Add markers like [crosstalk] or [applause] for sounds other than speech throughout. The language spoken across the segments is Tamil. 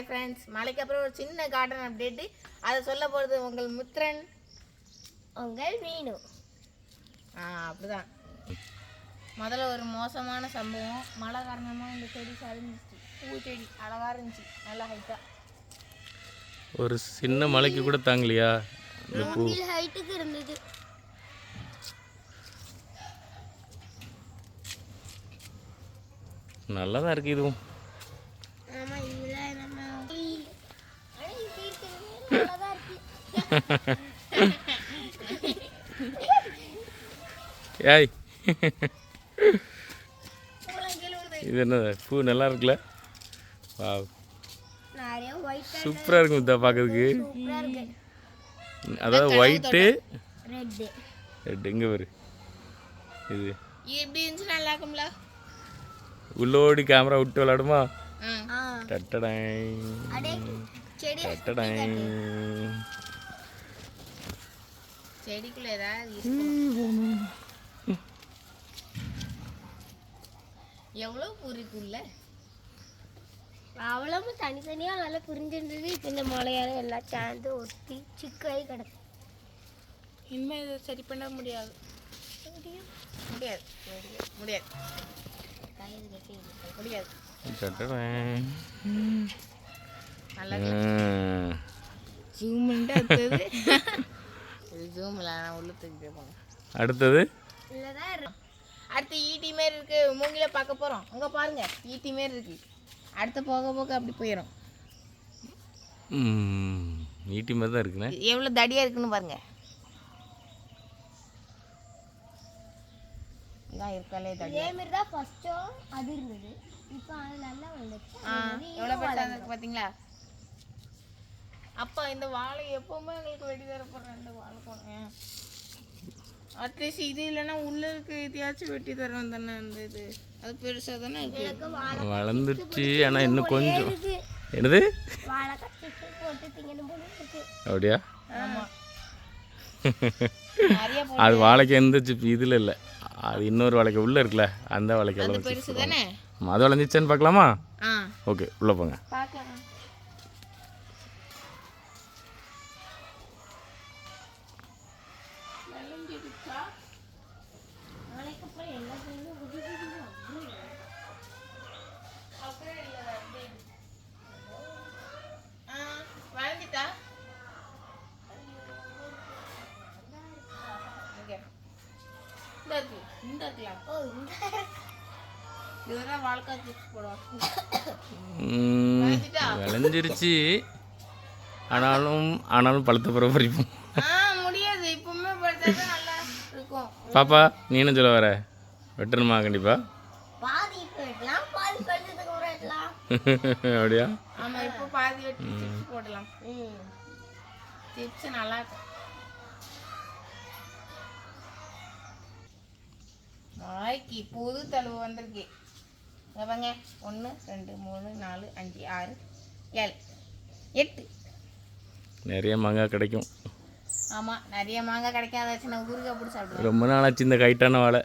ஹாய் ஃப்ரெண்ட்ஸ் மலைக்கு அப்புறம் ஒரு சின்ன கார்டன் அப்டேட்டு அதை சொல்ல போகிறது உங்கள் முத்ரன் உங்கள் மீனு. ஆ அப்படிதான். முதல்ல ஒரு மோசமான சம்பவம். மழை காரணமாக இந்த செடி சரிஞ்சிச்சு பூ செடி அழகாக இருந்துச்சு. நல்லா ஹைட்டாக ஒரு சின்ன மலைக்கு கூட தாங்கலையா இந்த பூ? ஹைட்டுக்கு இருந்தது. நல்லா தான் இருக்குது இதுவும் ஆமா இதுல நம்ம ஆனா இது இருக்கிறது நல்லாதான் இருக்கு ஏய். இது என்ன பூ நல்லா இருக்குல்ல? வா சூப்பராக இருக்கும் இதை பார்க்கறதுக்கு அதாவது ஒயிட்டு ரெட் எங்கே வரு இது. உள்ளோடி கேமரா விட்டு விளாடுமா டட்டடாய். செடி டட்டடாய். செடிக்குள்ள ஏதாவது எவ்வளோ பூ இருக்குல்ல அவ்வளவு தனித்தனியா நல்லா புரிஞ்சிருந்தது. இப்போ இந்த மலையால எல்லாம் சேர்ந்து ஒட்டி சிக்காய் கிடக்கு. இனிமேல் இதை சரி பண்ண முடியாது. முடியாது. முடியாது. முடியாது. டட்டடாய் நல்லா. ஜூம் பண்ணிட்டு [laughs] அடுத்தது இது ஜூம் இல்லை நான் உள்ள தூக்கிட்டே போகணும் அடுத்தது? இல்லதான் இருக்கு. அடுத்து ஈட்டி மாரி இருக்கு. மூங்கில பார்க்க போகிறோம் அங்கே பாருங்க. ஈட்டி மாரி இருக்கு. அடுத்து போக போக அப்படி போயிடும் ம், ஈட்டி மாதிரி தான் இருக்குண்ணே. எவ்வளோ தடியாக இருக்குன்னு பாருங்க. இதான் இருக்காலே தடி. இதே மாதிரி தான் ஃபர்ஸ்ட்டும் அது இருந்தது. இப்போ அது நல்லா வந்துச்சு ஆ எவ்வளோ பெருசாக இருக்கு பார்த்தீங்களா அப்பா இந்த வாழை எப்பவுமே எங்களுக்கு வெடி தர இந்த வாழை போனேன் அட்லீஸ்ட் இது இல்லைன்னா உள்ள இருக்க எதையாச்சும் வெட்டி தரோம் தானே அந்த இது. அது பெருசாக தானே இருக்கு. வளர்ந்துருச்சு ஆனால் இன்னும் கொஞ்சம். என்னது? அப்படியா? ஆமாம் அது வாழைக்கு எந்த சிப் இதில் இல்லை. அது இன்னொரு வாழைக்கு உள்ளே இருக்குல்ல அந்த வாழைக்கு அது எல்லாம் பெருசு தானே? அது வளைஞ்சிச்சான்னு பார்க்கலாமா? ஆ. ஓகே உள்ளே போங்க. வளர்ந்துட்டா இங்க. இந்த இருக்கு இந்த இருக்கலாம். ஓ இந்த இதெல்லாம் வாழ்க்கை சிப்ஸ் போடுவோம்? விளைஞ்சிருச்சு. ஆனாலும் ஆனாலும் பழுத்த பிறகு பறிப்போம். முடியாது. இப்பவுமே இருக்கும் பாப்பா நீ என்ன சொல்ல வர? வெட்டணுமா கண்டிப்பா? அப்படியா? ஆமா இப்போ பாதி வெட்டி சிப்ஸ் போடலாம். ம். சிப்ஸ் நல்லா இருக்கும். நாய்க்கு புது தழுவு வந்திருக்கு. பாருங்க. ஒன்று ரெண்டு மூணு நாலு அஞ்சு ஆறு ஏழு எட்டு. நிறைய மாங்காய் கிடைக்கும். ஆமாம் நிறைய மாங்காய் கிடைக்காதாச்சு நான் ஊறுகாய் போட்டு சாப்பிடுவேன் ரொம்ப நாளாச்சு இந்த கைட்டான வாழை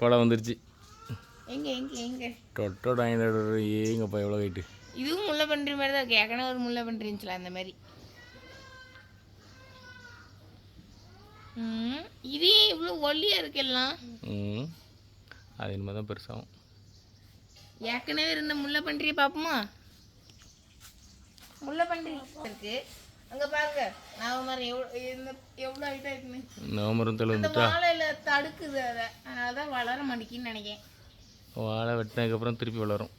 கோலை வந்துருச்சு. எங்கே எங்கே எங்கே? டொட்டோட ஏங்கப்பா எவ்வளோ கைட்டு இதுவும் முல்லை பன்றி மாதிரி தான் இருக்கு. ஏற்கனவே ஒரு முல்லை பன்றி இருந்துச்சுல அந்த மாதிரி. இதே இவ்வளோ ஒல்லியாக இருக்கு எல்லாம். ம் அது இனிமே தான் பெருசாகும். ஏற்கனவே இருந்த முல்லை பன்றியை பார்ப்போமா? முல்லை பன்றி இருக்கு. அங்க பாருங்க. நான் மாதிரி எவ்வளோ இந்த எவ்வளோ ஹைட்டாக இருக்குன்னு. நவம்பரும் தலை இந்த வந்துட்டா வாழையில தடுக்குது அதை. அதனால தான் வளர மாட்டேங்குன்னு நினைக்கிறேன். வாழை வெட்டினதுக்கப்புறம் திருப்பி வளரும்.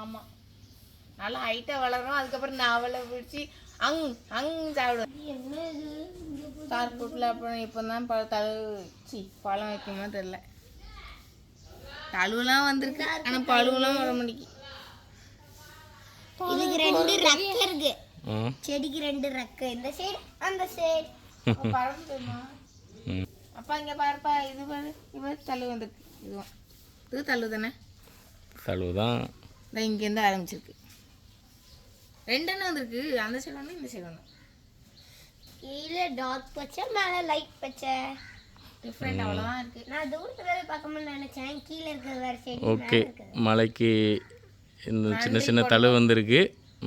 ஆமாம் நல்லா ஹைட்டாக வளரும். அதுக்கப்புறம் நான் அவளை பிடிச்சி அங் அங் சாப்பிடுவேன். என்ன இது இங்க சார் கூட்டில் அப்புறம் இப்போ தான் ப தழு சி பழம் வைக்குமா தெரில தழுவெல்லாம் வந்திருக்கு. ஆனால் பழுவெல்லாம் வர மாட்டேங்கி இதுக்கு ரெண்டு ரெக்கை இருக்கு. செடிக்கு ரெண்டு ரெக்கை. இந்த சைடு அந்த சைடு பறந்துமா அப்பா இங்கே பாருப்பா இது பாரு இது தள்ளு வந்திருக்கு. இதுவும் இது தள்ளு தானே? தழுவு தான். இந்த இங்கேருந்து ஆரம்பிச்சிருக்கு. ரெண்டுன்னு வந்திருக்கு. அந்த சைடு ஒன்று இந்த சைடு ஒன்று கீழே டார்க் பச்சை மேலே லைட் பச்சை. டிஃப்ரெண்ட் அவ்வளோதான் இருக்குது நான் தூரத்துல இருந்து பார்க்கணும்னு நினைச்சேன். கீழே இருக்கிறது வேற செடி ஓகே மலைக்கு இந்த சின்ன சின்ன தழு வந்திருக்கு.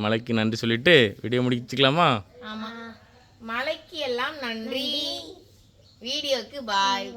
மலைக்கு நன்றி சொல்லிட்டு வீடியோ முடிச்சுக்கலாமா? மலைக்கு எல்லாம் நன்றி. வீடியோக்கு பாய்